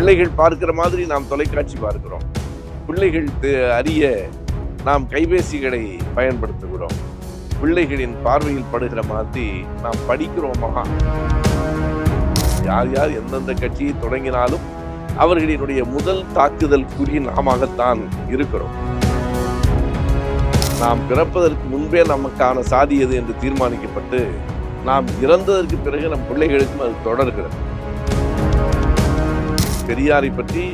பிள்ளைகள் பார்க்கிற மாதிரி நாம் தொலைக்காட்சி பார்க்கிறோம். பிள்ளைகள் அறிய நாம் கைபேசிகளை பயன்படுத்துகிறோம். பிள்ளைகளின் பார்வையில் படுகிற மாதிரி நாம் படிக்கிறோமா யார் யார் எந்தெந்த கட்சியை தொடங்கினாலும் அவர்களினுடைய முதல் தாக்குதல் குறி நாமத்தான் இருக்கிறோம். நாம் பிறப்பதற்கு முன்பே நமக்கான சாதி எது என்று தீர்மானிக்கப்பட்டு நாம் இறந்ததற்கு பிறகு நம் பிள்ளைகளுக்கும் அது தொடர்கிறது. பெரியாரை பற்றி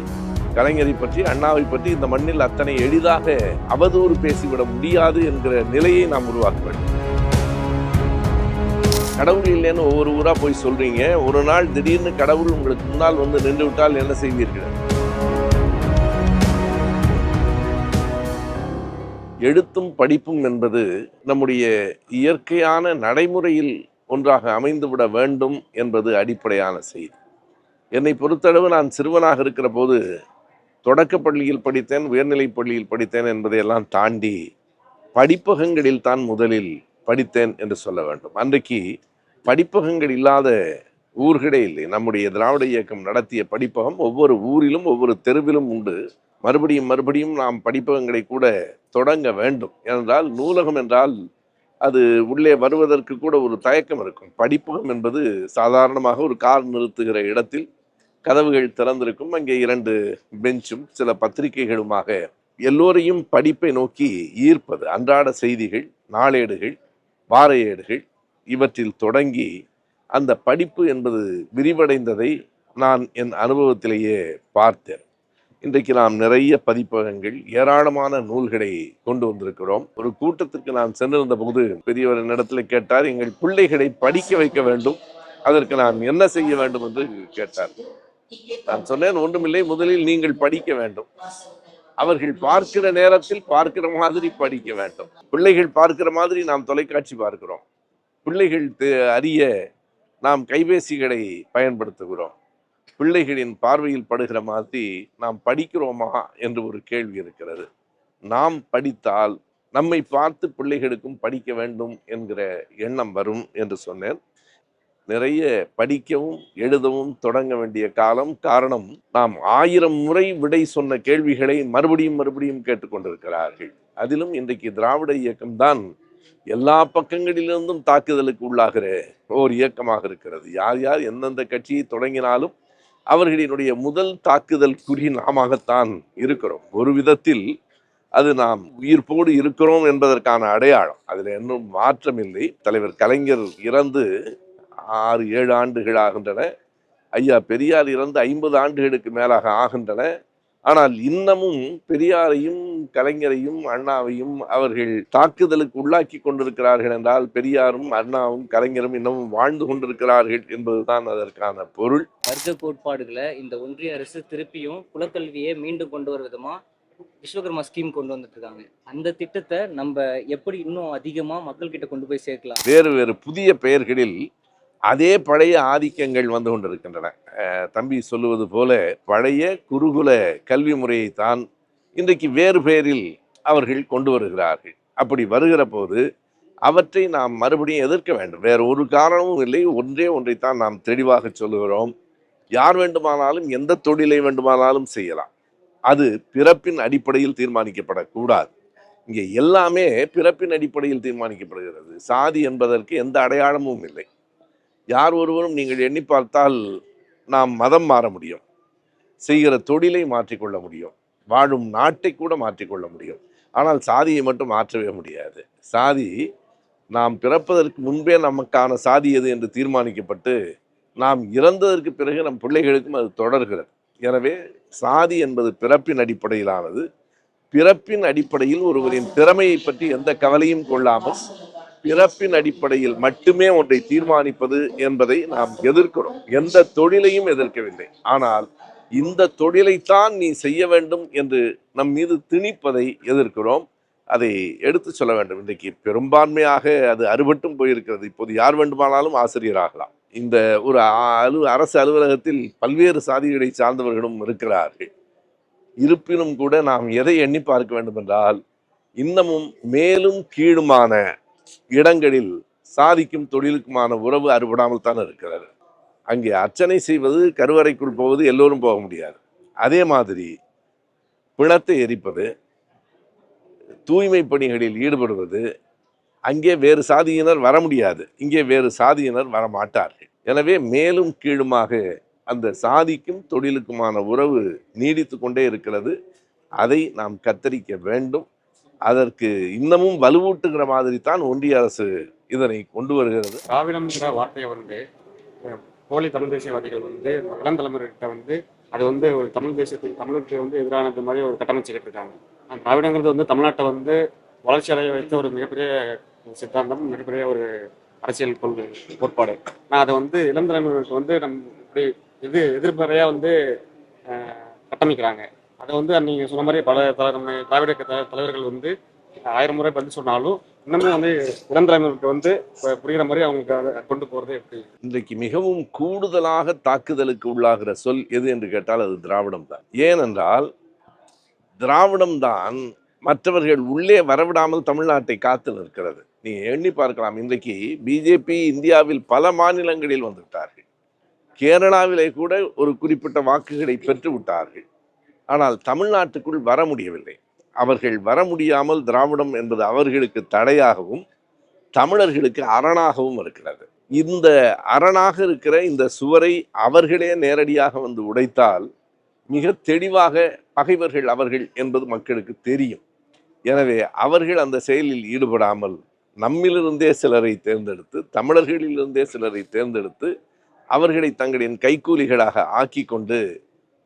கலைஞரை பற்றி அண்ணாவை பற்றி இந்த மண்ணில் அத்தனை எளிதாக அவதூறு பேசிவிட முடியாது என்கிற நிலையை நாம் உருவாக்க வேண்டும். கடவுள் இல்லைன்னு ஒவ்வொரு ஊரா போய் சொல்றீங்க. ஒரு நாள் திடீர்னு கடவுள் உங்களுக்கு முன்னால் வந்து நின்று விட்டால் என்ன செய்வீர்கள்? எழுத்தும் படிப்பும் என்பது நம்முடைய இயற்கையான நடைமுறையில் ஒன்றாக அமைந்துவிட வேண்டும் என்பது அடிப்படையான செய்தி. என்னை பொறுத்தளவு நான் சிறுவனாக இருக்கிற போது தொடக்கப் பள்ளியில் படித்தேன் உயர்நிலைப் பள்ளியில் படித்தேன் என்பதையெல்லாம் தாண்டி படிப்பகங்களில் தான் முதலில் படித்தேன் என்று சொல்ல வேண்டும். அன்றைக்கு படிப்பகங்கள் இல்லாத ஊர்களே இல்லை. நம்முடைய திராவிட இயக்கம் நடத்திய படிப்பகம் ஒவ்வொரு ஊரிலும் ஒவ்வொரு தெருவிலும் உண்டு. மறுபடியும் மறுபடியும் நாம் படிப்பகங்களை கூட தொடங்க வேண்டும். ஏனென்றால் நூலகம் என்றால் அது உள்ளே வருவதற்கு கூட ஒரு தயக்கம் இருக்கும். படிப்பகம் என்பது சாதாரணமாக ஒரு கார் நிறுத்துகிற இடத்தில் கதவுகள் திறந்திருக்கும். அங்கே இரண்டு பெஞ்சும் சில பத்திரிகைகளுமாக எல்லோரையும் படிப்பை நோக்கி ஈர்ப்பது. அன்றாட செய்திகள் நாளேடுகள் வார ஏடுகள் இவற்றில் தொடங்கி அந்த படிப்பு என்பது விரிவடைந்ததை நான் என் அனுபவத்திலேயே பார்த்தேன். இன்றைக்கு நாம் நிறைய பதிப்பகங்கள் ஏராளமான நூல்களை கொண்டு வந்திருக்கிறோம். ஒரு கூட்டத்திற்கு நான் சென்றிருந்த போது பெரியவர் என்னிடத்துல கேட்டார் எங்கள் பிள்ளைகளை படிக்க வைக்க வேண்டும். அதற்கு நாம் என்ன செய்ய வேண்டும்? என்று கேட்டார். நான் சொன்னேன் ஒன்றுமில்லை. முதலில் நீங்கள் படிக்க வேண்டும். அவர்கள் பார்க்கிற நேரத்தில் பார்க்கிற மாதிரி படிக்க வேண்டும். பிள்ளைகள் பார்க்கிற மாதிரி நாம் தொலைக்காட்சி பார்க்கிறோம். பிள்ளைகள் அறிய நாம் கைபேசிகளை பயன்படுத்துகிறோம். பிள்ளைகளின் பார்வையில் படுகிற மாதிரி நாம் படிக்கிறோமா என்று ஒரு கேள்வி இருக்கிறது. நாம் படித்தால் நம்மை பார்த்து பிள்ளைகளுக்கும் படிக்க வேண்டும் என்கிற எண்ணம் வரும் என்று சொன்னேன். நிறைய படிக்கவும் எழுதவும் தொடங்க வேண்டிய காலம் காரணம் நாம் ஆயிரம் முறை விடை சொன்ன கேள்விகளை மறுபடியும் மறுபடியும் கேட்டுக்கொண்டிருக்கிறார்கள் அதிலும் இன்றைக்கு திராவிட இயக்கம்தான் எல்லா பக்கங்களிலிருந்தும் தாக்குதலுக்கு உள்ளாகிற ஓர் இயக்கமாக இருக்கிறது. யார் யார் எந்தெந்த கட்சியை தொடங்கினாலும் அவர்களினுடைய முதல் தாக்குதல் குறி நாமத்தான் இருக்கிறோம். ஒரு விதத்தில் அது நாம் உயிர்ப்போடு இருக்கிறோம் என்பதற்கான அடையாளம். அதில் இன்னும் மாற்றமில்லை. தலைவர் கலைஞர் இறந்து ஆறு ஏழு ஆண்டுகள் ஆகின்றன. ஐயா பெரியார் இறந்து ஐம்பது ஆண்டுகளுக்கு மேலாக ஆகின்றன. ஆனால் இன்னமும் பெரியாரையும் கலைஞரையும் அண்ணாவையும் அவர்கள் தாக்குதலுக்கு உள்ளாக்கி கொண்டிருக்கிறார்கள் என்றால் பெரியாரும் அண்ணாவும் கலைஞரும் இன்னமும் வாழ்ந்து கொண்டிருக்கிறார்கள் என்பதுதான் அதற்கான பொருள். வர்க்க கோட்பாடுகளை இந்த ஒன்றிய அரசு திருப்பியும் குலக்கல்வியை மீண்டும் கொண்டு வர விதமா விஸ்வகர்மா ஸ்கீம் கொண்டு வந்துட்டு இருக்காங்க. அந்த திட்டத்தை நம்ம எப்படி இன்னும் அதிகமா மக்கள் கிட்ட கொண்டு போய் சேர்க்கலாம்? வேறு வேறு புதிய பெயர்களில் அதே பழைய ஆதிக்கங்கள் வந்து கொண்டிருக்கின்றன. தம்பி சொல்லுவது போல பழைய குருகுல கல்வி முறையை தான் இன்றைக்கு வேறு பெயரில் அவர்கள் கொண்டு வருகிறார்கள். அப்படி வருகிற போது அவற்றை நாம் மறுபடியும் எதிர்க்க வேண்டும். வேறு ஒரு காரணமும் இல்லை. ஒன்றே ஒன்றைத்தான் நாம் தெளிவாக சொல்லுகிறோம். யார் வேண்டுமானாலும் எந்த தொழிலை வேண்டுமானாலும் செய்யலாம். அது பிறப்பின் அடிப்படையில் தீர்மானிக்கப்படக்கூடாது. இங்கே எல்லாமே பிறப்பின் அடிப்படையில் தீர்மானிக்கப்படுகிறது. சாதி என்பதற்கு எந்த அடையாளமும் இல்லை. யார் ஒருவரும் நீங்கள் எண்ணி பார்த்தால் நாம் மதம் மாற முடியும். செய்கிற தொழிலை மாற்றிக்கொள்ள முடியும். வாழும் நாட்டை கூட மாற்றிக்கொள்ள முடியும். ஆனால் சாதியை மட்டும் மாற்றவே முடியாது. சாதி நாம் பிறப்பதற்கு முன்பே நமக்கான சாதி எது என்று தீர்மானிக்கப்பட்டு நாம் இறந்ததற்கு பிறகு நம் பிள்ளைகளுக்கும் அது தொடர்கிறது. எனவே சாதி என்பது பிறப்பின் அடிப்படையிலானது. பிறப்பின் அடிப்படையில் ஒருவரின் திறமையை பற்றி எந்த கவலையும் கொள்ளாமல் பிறப்பின் அடிப்படையில் மட்டுமே ஒன்றை தீர்மானிப்பது என்பதை நாம் எதிர்க்கிறோம். எந்த தொழிலையும் எதிர்க்கவில்லை. ஆனால் இந்த தொழிலைத்தான் நீ செய்ய வேண்டும் என்று நம் மீது திணிப்பதை எதிர்க்கிறோம். அதை எடுத்து சொல்ல வேண்டும். இன்றைக்கு பெரும்பான்மையாக அது அறுபட்டும் போயிருக்கிறது. இப்போது யார் வேண்டுமானாலும் ஆசிரியராகலாம் இந்த ஒரு அ- அலு அரசு அலுவலகத்தில் பல்வேறு சாதிகளை சார்ந்தவர்களும் இருக்கிறார்கள். இருப்பினும் கூட நாம் எதை எண்ணி பார்க்க வேண்டும் என்றால் இன்னமும் மேலும் கீழுமான இடங்களில் சாதிக்கும் தொழிலுக்குமான உறவு அறுபடாமல் தான் இருக்கிறது. அங்கே அர்ச்சனை செய்வது கருவறைக்குள் போவது எல்லோரும் போக முடியாது. அதே மாதிரி பிணத்தை எரிப்பது தூய்மை பணிகளில் ஈடுபடுவது அங்கே வேறு சாதியினர் வர முடியாது. இங்கே வேறு சாதியினர் வர மாட்டார்கள். எனவே மேலும் கீழுமாக அந்த சாதிக்கும் தொழிலுக்குமான உறவு நீடித்து கொண்டே இருக்கிறது. அதை நாம் கத்தரிக்க வேண்டும். அதற்கு இன்னமும் வலுவூட்டுகிற மாதிரி தான் ஒன்றிய அரசு இதனை கொண்டு வருகிறது. திராவிடம்ங்கிற வார்த்தையை வந்து போலி தமிழ் தேசியவாதிகள் வந்து இளம் தலைமுறைகிட்ட வந்து அது வந்து ஒரு தமிழ் தேசியத்துக்கு தமிழுக்கு வந்து எதிரானது மாதிரி ஒரு கட்டமைச்சுக்கிட்டு இருக்காங்க ஆனா, திராவிடங்கிறது வந்து தமிழ்நாட்டை வந்து வளர்ச்சி அடைய வைத்த ஒரு மிகப்பெரிய சித்தாந்தம் மிகப்பெரிய ஒரு அரசியல் கொள்கை கோட்பாடு. நான் அதை வந்து இளம் தலைமுறைக்கு வந்து நம் இப்படி இது எதிர்மறையாக வந்து கட்டமைக்கிறாங்க. அதை வந்து நீங்க சொன்ன மாதிரி பல தல- நம்ம திராவிட தலைவர்கள் வந்து ஆயிரம் முறை பதில் சொன்னாலும் இன்னமும் வந்து இளம் தலைமுறைக்கு வந்து புரிகிற புரியுற மாதிரி அவங்களுக்கு கொண்டு போறது எப்படி? இன்றைக்கு மிகவும் கூடுதலாக தாக்குதலுக்கு உள்ளாகிற சொல் எது என்று கேட்டால் அது திராவிடம் தான். ஏனென்றால் திராவிடம் தான் மற்றவர்கள் உள்ளே வரவிடாமல் தமிழ்நாட்டை காத்து நிற்கிறது. நீ எண்ணி பார்க்கலாம் இன்றைக்கு பிஜேபி இந்தியாவில் பல மாநிலங்களில் வந்துவிட்டார்கள். கேரளாவிலே கூட ஒரு குறிப்பிட்ட வாக்குகளை பெற்று விட்டார்கள். ஆனால் தமிழ்நாட்டுக்குள் வர முடியவில்லை. அவர்கள் வர முடியாமல் திராவிடம் என்பது அவர்களுக்கு தடையாகவும் தமிழர்களுக்கு அரணாகவும் இருக்கிறது. இந்த அரணாக இருக்கிற இந்த சுவரை அவர்களே நேரடியாக வந்து உடைத்தால் மிக தெளிவாக பகைவர்கள் அவர்கள் என்பது மக்களுக்கு தெரியும். எனவே அவர்கள் அந்த செயலில் ஈடுபடாமல் நம்மிலிருந்தே சிலரை தேர்ந்தெடுத்து தமிழர்களிலிருந்தே சிலரை தேர்ந்தெடுத்து அவர்களை தங்களின் கைக்கூலிகளாக ஆக்கி கொண்டு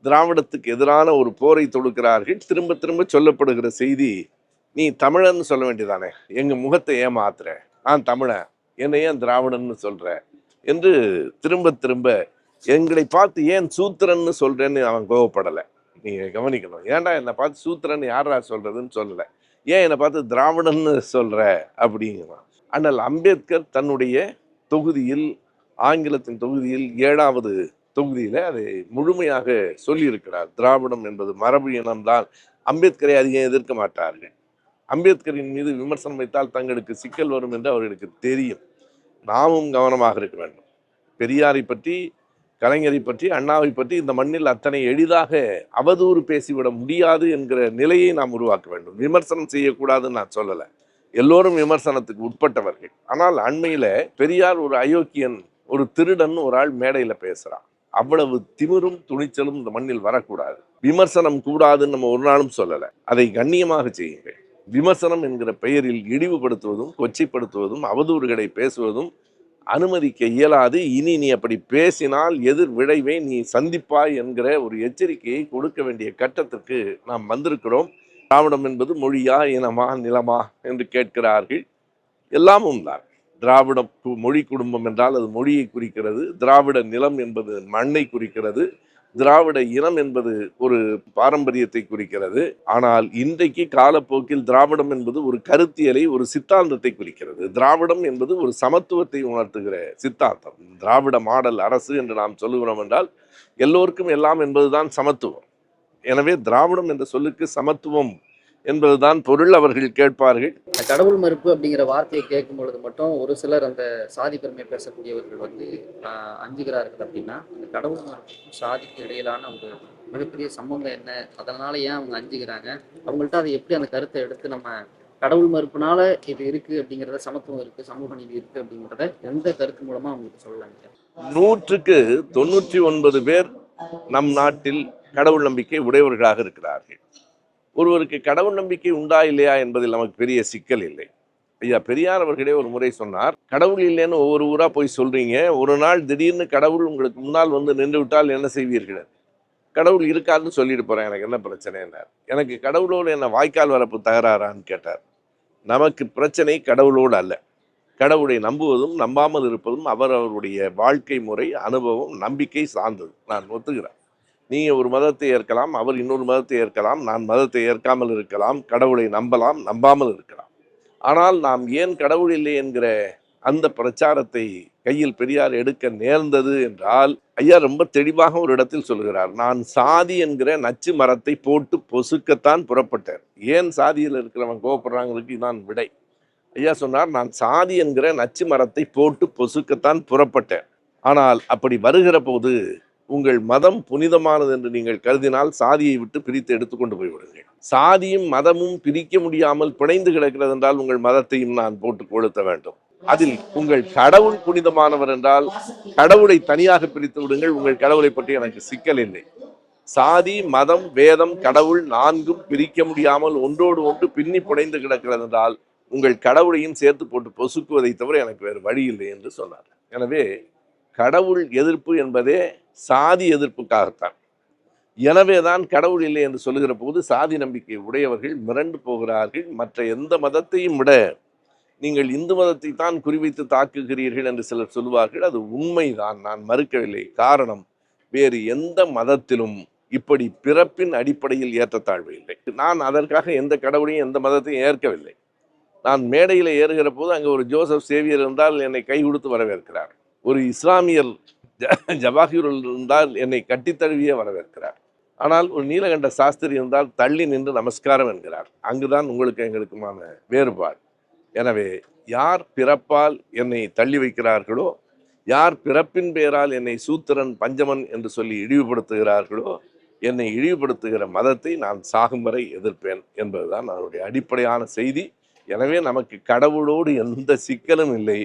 திராவிடத்துக்கு எதிரான ஒரு போரை தொடுக்கிறார்கள். திரும்ப திரும்ப சொல்லப்படுகிற செய்தி நீ தமிழன்னு சொல்ல வேண்டியதானே? எங்கள் முகத்தை ஏமாத்துற நான் தமிழன் என்னை ஏன் திராவிடன்னு சொல்கிற என்று திரும்ப திரும்ப எங்களை பார்த்து ஏன் சூத்திரன்னு சொல்கிறேன்னு அவன் கோவப்படலை. நீங்கள் கவனிக்கணும். ஏன்டா என்னை பார்த்து சூத்திரன் யாரா சொல்கிறதுன்னு சொல்லலை? ஏன் என்னை பார்த்து திராவிடன்னு சொல்கிற அப்படிங்கிறான். ஆனால் அம்பேத்கர் தன்னுடைய தொகுதியில் ஆங்கிலத்தின் தொகுதியில் ஏழாவது தொகுதியில் அதை முழுமையாக சொல்லியிருக்கிறார். திராவிடம் என்பது மரபு இனம்தான். அம்பேத்கரை அதிகம் எதிர்க்க மாட்டார்கள். அம்பேத்கரின் மீது விமர்சனம் வைத்தால் தங்களுக்கு சிக்கல் வரும் என்று அவர்களுக்கு தெரியும். நாமும் கவனமாக இருக்க வேண்டும். பெரியாரை பற்றி கலைஞரை பற்றி அண்ணாவை பற்றி இந்த மண்ணில் அத்தனை எளிதாக அவதூறு பேசிவிட முடியாது என்கிற நிலையை நாம் உருவாக்க வேண்டும். விமர்சனம் செய்யக்கூடாதுன்னு நான் சொல்லலை. எல்லோரும் விமர்சனத்துக்கு உட்பட்டவர்கள். ஆனால் அண்மையில் பெரியார் ஒரு அயோக்கியன் ஒரு திருடன் ஒரு ஆள் மேடையில் பேசுகிறான் அவ்வளவு திமிரும் துணிச்சலும் இந்த மண்ணில் வரக்கூடாது. விமர்சனம் கூடாதுன்னு நம்ம ஒரு நாளும் சொல்லலை. அதை கண்ணியமாக செய்யுங்கள். விமர்சனம் என்கிற பெயரில் இழிவுபடுத்துவதும் கொச்சைப்படுத்துவதும் அவதூறுகளை பேசுவதும் அனுமதிக்க இயலாது. இனி நீ அப்படி பேசினால் எதிர் விளைவை நீ சந்திப்பாய் என்கிற ஒரு எச்சரிக்கையை கொடுக்க வேண்டிய கட்டத்திற்கு நாம் வந்திருக்கிறோம். திராவிடம் என்பது மொழியா இனமா நிலமா என்று கேட்கிறார்கள். எல்லாமும் தான். திராவிட மொழி குடும்பம் என்றால் அது மொழியை குறிக்கிறது. திராவிட நிலம் என்பது மண்ணை குறிக்கிறது. திராவிட இனம் என்பது ஒரு பாரம்பரியத்தை குறிக்கிறது. ஆனால் இன்றைக்கு காலப்போக்கில் திராவிடம் என்பது ஒரு கருத்தியலை ஒரு சித்தாந்தத்தை குறிக்கிறது. திராவிடம் என்பது ஒரு சமத்துவத்தை உணர்த்துகிற சித்தாந்தம். திராவிட மாடல் அரசு என்று நாம் சொல்லுகிறோம் என்றால் எல்லோருக்கும் எல்லாம் என்பதுதான் சமத்துவம். எனவே திராவிடம் என்ற சொல்லுக்கு சமத்துவம் என்பதுதான் பொருள் அவர்கள் கேட்பார்கள். கடவுள் மறுப்பு அப்படிங்கிற வார்த்தையை கேட்கும் பொழுது மட்டும் ஒரு சிலர் அந்த சாதி பெருமை பேசக்கூடியவர்கள் வந்து அஞ்சுகிறார்கள் அப்படின்னா அந்த கடவுள் மறுப்புக்கும் சாதிக்கு இடையிலான ஒரு மிகப்பெரிய சம்பந்தம் என்ன? அதனால ஏன் அவங்க அஞ்சுகிறாங்க? அவங்கள்ட்ட அதை எப்படி அந்த கருத்தை எடுத்து நம்ம கடவுள் மறுப்புனால இது இருக்கு அப்படிங்கிறத சமத்துவம் இருக்கு சமூக நீதி இருக்கு அப்படிங்கிறத எந்த கருத்து மூலமா அவங்களுக்கு சொல்லலாங்க நூற்றுக்கு தொண்ணூற்றி ஒன்பது பேர் நம் நாட்டில் கடவுள் நம்பிக்கை உடையவர்களாக இருக்கிறார்கள். ஒருவருக்கு கடவுள் நம்பிக்கை உண்டா இல்லையா என்பதில் நமக்கு பெரிய சிக்கல் இல்லை. ஐயா பெரியார் அவர்களே ஒரு முறை சொன்னார் கடவுள் இல்லைன்னு ஒவ்வொரு ஊராக போய் சொல்கிறீங்க ஒரு நாள் திடீர்னு கடவுள் உங்களுக்கு முன்னால் வந்து நின்று விட்டால் என்ன செய்வீர்கள்? கடவுள் இருக்காருன்னு சொல்லிட்டு போகிறேன் எனக்கு என்ன பிரச்சனைன்னார்? எனக்கு கடவுளோடு என்ன வாய்க்கால் வரப்பு தகராறான்னு கேட்டார். நமக்கு பிரச்சனை கடவுளோடு அல்ல. கடவுளை நம்புவதும் நம்பாமல் இருப்பதும் அவர் அவருடைய வாழ்க்கை முறை அனுபவம் நம்பிக்கை சார்ந்தது. நான் ஒத்துக்கிறேன். நீங்கள் ஒரு மதத்தை ஏற்கலாம் அவர் இன்னொரு மதத்தை ஏற்கலாம் நான் மதத்தை ஏற்காமல் இருக்கலாம் கடவுளை நம்பலாம் நம்பாமல் இருக்கலாம். ஆனால் நாம் ஏன் கடவுள் இல்லை என்கிற அந்த பிரச்சாரத்தை கையில் பெரியார் எடுக்க நேர்ந்தது என்றால் ஐயா ரொம்ப தெளிவாக ஒரு இடத்தில் சொல்கிறார் நான் சாதி என்கிற நச்சு மரத்தை போட்டு பொசுக்கத்தான் புறப்பட்டேன். ஏன் சாதியில் இருக்கிறவன் கோபப்படுறாங்களுக்கு நான் விடை. ஐயா சொன்னார் நான் சாதி என்கிற நச்சு மரத்தை போட்டு பொசுக்கத்தான் புறப்பட்டேன். ஆனால் அப்படி வருகிற போது உங்கள் மதம் புனிதமானது என்று நீங்கள் கருதினால் சாதியை விட்டு பிரித்து எடுத்துக்கொண்டு போய்விடுங்கள் சாதியும் மதமும் பிரிக்க முடியாமல் பிணைந்து கிடக்கிறது என்றால் உங்கள் மதத்தையும் நான் போட்டு கொளுத்த வேண்டும். அதில் உங்கள் கடவுள் புனிதமானவர் என்றால் கடவுளை தனியாக பிரித்து விடுங்கள். உங்கள் கடவுளை பற்றி எனக்கு சிக்கல் இல்லை. சாதி மதம் வேதம் கடவுள் நான்கும் பிரிக்க முடியாமல் ஒன்றோடு ஒன்று பின்னி புனைந்து கிடக்கிறது என்றால் உங்கள் கடவுளையும் சேர்த்து போட்டு பொசுக்குவதை தவிர எனக்கு வேறு வழி இல்லை என்று சொன்னார். எனவே கடவுள் எதிர்ப்பு என்பதே சாதி எதிர்ப்புக்காகத்தான். எனவேதான் கடவுள் இல்லை என்று சொல்லுகிற போது சாதி நம்பிக்கை உடையவர்கள் மிரண்டு போகிறார்கள். மற்ற எந்த மதத்தையும் விட நீங்கள் இந்து மதத்தை தான் குறிவைத்து தாக்குகிறீர்கள் என்று சிலர் சொல்லுவார்கள். அது உண்மைதான். நான் மறுக்கவில்லை. காரணம் வேறு எந்த மதத்திலும் இப்படி பிறப்பின் அடிப்படையில் ஏற்றத்தாழ்வு இல்லை. நான் அதற்காக எந்த கடவுளையும் எந்த மதத்தையும் ஏற்கவில்லை. நான் மேடையில் ஏறுகிற போது அங்கே ஒரு ஜோசப் சேவியர் இருந்தால் என்னை கை கொடுத்து வரவேற்கிறார். ஒரு இஸ்லாமியர் ஜவாஹிருல் இருந்தால் என்னை கட்டித்தழுவியே வரவேற்கிறார். ஆனால் ஒரு நீலகண்ட சாஸ்திரி இருந்தால் தள்ளி நின்று நமஸ்காரம் என்கிறார். அங்குதான் உங்களுக்கு எங்களுக்குமான வேறுபாடு. எனவே யார் பிறப்பால் என்னை தள்ளி வைக்கிறார்களோ யார் பிறப்பின் பெயரால் என்னை சூத்திரன் பஞ்சமன் என்று சொல்லி இழிவுபடுத்துகிறார்களோ என்னை இழிவுபடுத்துகிற மதத்தை நான் சாகும் வரை எதிர்ப்பேன் என்பதுதான் அதனுடைய அடிப்படையான செய்தி. எனவே நமக்கு கடவுளோடு எந்த சிக்கலும் இல்லை.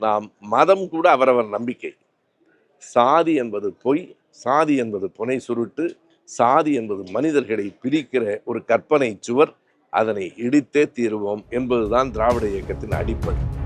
நாம் மதம் கூட அவரவர் நம்பிக்கை. சாதி என்பது பொய் சாதி என்பது புனை சுருட்டு சாதி என்பது மனிதர்களை பிரிக்கிற ஒரு கற்பனை சுவர் அதனை இடித்தே தீருவோம் என்பதுதான் திராவிட இயக்கத்தின் அடிப்படை.